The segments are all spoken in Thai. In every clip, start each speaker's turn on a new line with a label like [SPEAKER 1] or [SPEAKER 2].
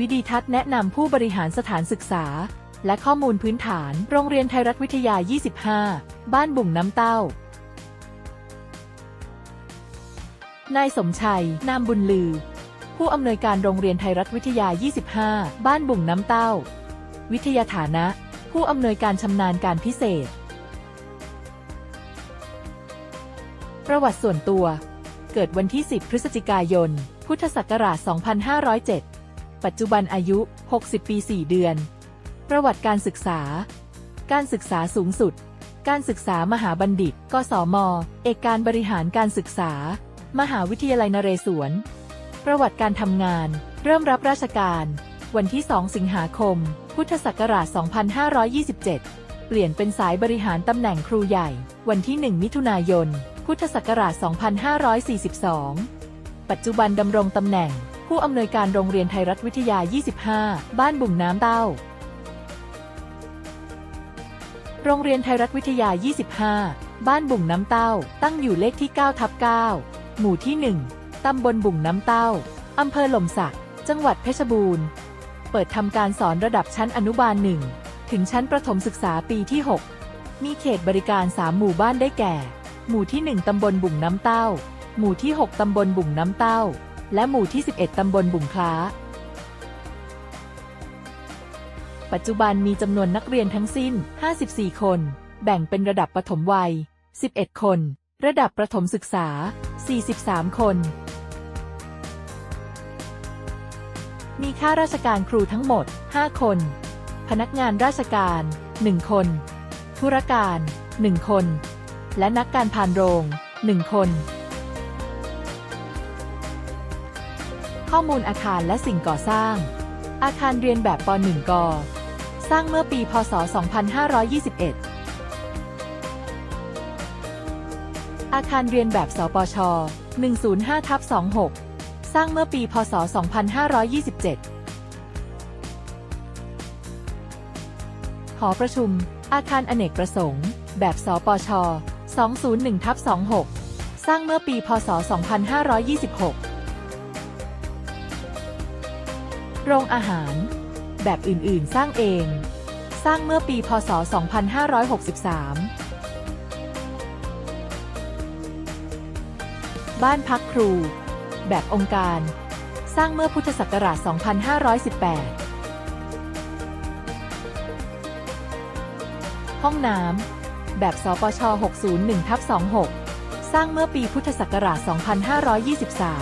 [SPEAKER 1] วิดีทัศน์แนะนำผู้บริหารสถานศึกษา และข้อมูลพื้นฐาน โรงเรียนไทยรัฐวิทยา 25 บ้านบุ่งน้ำเต้า นายสมชัย นามบุญลือ ผู้อำนวยการโรงเรียนไทยรัฐวิทยา 25 บ้านบุ่งน้ำเต้า วิทยาฐานะ ผู้อำนวยการชำนาญการพิเศษ ประวัติส่วนตัว เกิดวันที่ 10 พฤศจิกายน พุทธศักราช 2507 ปัจจุบันอายุ 60 ปี 4 เดือน ประวัติการศึกษา การศึกษาสูงสุด การศึกษามหาบัณฑิต กศม เอกการบริหารการศึกษา มหาวิทยาลัยนเรศวร ประวัติการทำงาน เริ่มรับราชการ วันที่ 2 สิงหาคม พุทธศักราช 2527 เปลี่ยนเป็นสายบริหารตำแหน่งครูใหญ่ วันที่ 1 มิถุนายน พุทธศักราช 2542 ปัจจุบันดำรงตำแหน่ง ผู้อำนวยการโรงเรียนไทยรัฐวิทยา 25 บ้านบุ่งน้ำเต้า โรงเรียนไทยรัฐวิทยา 25 บ้านบุ่งน้ำเต้า ตั้งอยู่เลขที่ 9 ทับ 9 หมู่ที่ 1 ตำบลบุ่งน้ำเต้า อำเภอหล่มสัก จังหวัดเพชรบูรณ์ เปิดทำการสอนระดับชั้นอนุบาล 1 ถึงชั้นประถมศึกษาปีที่ 6 มีเขตบริการ 3 หมู่บ้านได้แก่ หมู่ที่ 1 ตำบลบุ่งน้ำเต้า หมู่ที่ 6 ตำบลบุ่งน้ำเต้า และหมู่ที่ 11 ตำบลบุ่งคล้า ปัจจุบันมีจำนวนนักเรียนทั้งสิ้น 54 คน แบ่งเป็นระดับประถมวัย 11 คน ระดับประถมศึกษา 43 คน มีข้าราชการครูทั้งหมด 5 คน พนักงานราชการ 1 คน ธุรการ 1 คน และนักการพานโรง 1 คน ข้อมูลอาคารและสิ่งก่อสร้าง อาคารเรียนแบบป .1 กสร้างเมื่อปี พศ 2521 อาคารเรียนแบบสปช 105ทับ26 สร้างเมื่อปี พศ 2527 หอประชุม อาคารอเนกประสงค์ แบบสปช 201ทับ26 สร้างเมื่อปี พศ 2526 โรงอาหาร แบบอื่นๆ สร้างเอง สร้างเมื่อปีพศ 2563 บ้านพักครู แบบองค์การ สร้างเมื่อพุทธศักราช 2518 ห้องน้ำ แบบสปช 601ทับ26 สร้างเมื่อปีพุทธศักราช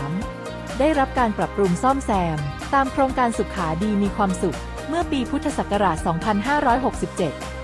[SPEAKER 1] 2523 ได้รับการปรับปรุงซ่อมแซม ตามโครงการสุขาดีมีความสุข เมื่อปีพุทธศักราช 2567